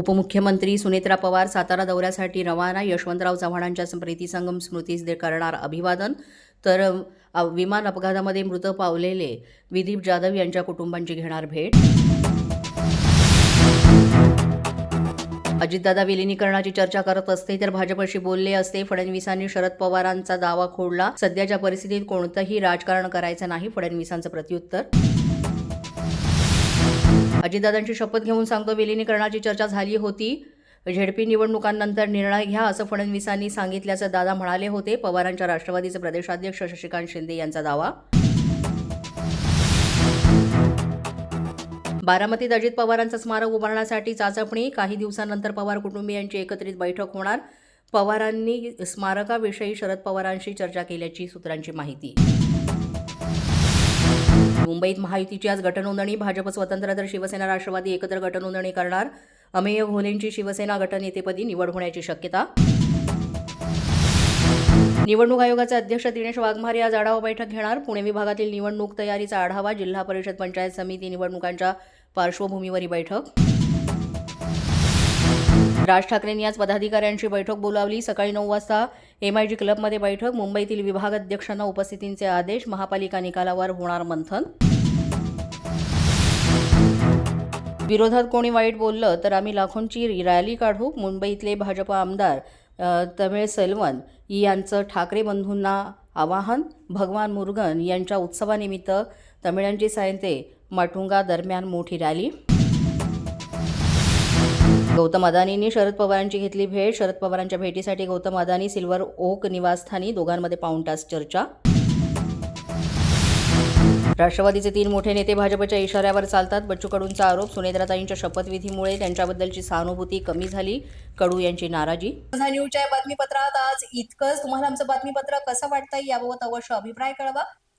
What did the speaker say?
उपमुख्यमंत्री सुनेत्रा पवार सातारा दौऱ्यासाठी रवाना यशवंतराव चव्हाणांच्या प्रीतीसंगम स्मृतीस दे करणार अभिवादन. तर विमान अपघातामध्ये मृत पावलेले विदीप जाधव यांच्या कुटुंबांची घेणार भेट. अजितदादा विलिनीकरणाची चर्चा करत असते तर भाजपशी बोलले असते फडणवीसांनी शरद पवारांचा दावा खोडला. सध्याच्या परिस्थितीत कोणतंही राजकारण करायचं नाही फडणवीसांचं प्रत्युत्तर. अजितदादांची शपथ घेऊन सांगतो विलिनीकरणाची चर्चा झाली होती. झेडपी निवडणुकांनंतर निर्णय घ्या असं फडणवीसांनी सांगितल्याचं दादा म्हणाले होते. पवारांच्या राष्ट्रवादीचे प्रदेशाध्यक्ष शशिकांत शिंदे यांचा दावा. बारामतीत अजित पवारांचं स्मारक उभारण्यासाठी चाचपणी. काही दिवसांनंतर पवार कुटुंबियांची एकत्रित बैठक होणार. पवारांनी स्मारकाविषयी शरद पवारांशी चर्चा केल्याची सूत्रांची माहिती. मुंबईत महायुतीची आज गटनोंदणी. भाजप स्वतंत्र तर शिवसेना राष्ट्रवादी एकत्र गटनोंदणी करणार. अमेय घोलेंची शिवसेना गटनेतेपदी निवड होण्याची शक्यता. निवडणूक आयोगाचे अध्यक्ष दिनेश वाघमारे आज आढावा बैठक घेणार. पुणे विभागातील निवडणूक तयारीचा आढावा जिल्हा परिषद पंचायत समिती निवडणुकांच्या पार्श्वभूमीवर ही बैठक. राज ठाकरेंनी आज पदाधिकाऱ्यांची बैठक बोलावली. सकाळी नऊ वाजता एमआयजी क्लबमध्ये बैठक. मुंबईतील विभाग अध्यक्षांना उपस्थितींचे आदेश. महापालिका निकालावर होणार मंथन. विरोधात कोणी वाईट बोललं तर आम्ही लाखोंची रॅली काढू. मुंबईतले भाजप आमदार तमिळ सेल्वन यांचं ठाकरे बंधूंना आवाहन. भगवान मुरुगन यांच्या उत्सवानिमित्त तमिळांची सायंते माटुंगा दरम्यान मोठी रॅली. गौतम अदानींनी शरद पवारांची घेतली भेट. शरद पवारांच्या भेटीसाठी गौतम अदानी सिल्वर ओक निवासस्थानी दोघांमध्ये पाऊण तास चर्चा. राष्ट्रवादीचे तीन मोठे नेते भाजपच्या इशाऱ्यावर चालतात. बच्चू कडूंचा आरोप सुनेत्राताईंच्या शपथविधीमुळे त्यांच्याबद्दलची सहानुभूती कमी झाली. कडू यांची नाराजी. माझा न्यूजच्या बातमीपत्रात आज इतकंच. तुम्हाला आमचं बातमीपत्र कसं वाटतंय याबाबत अवश्य अभिप्राय कळवा.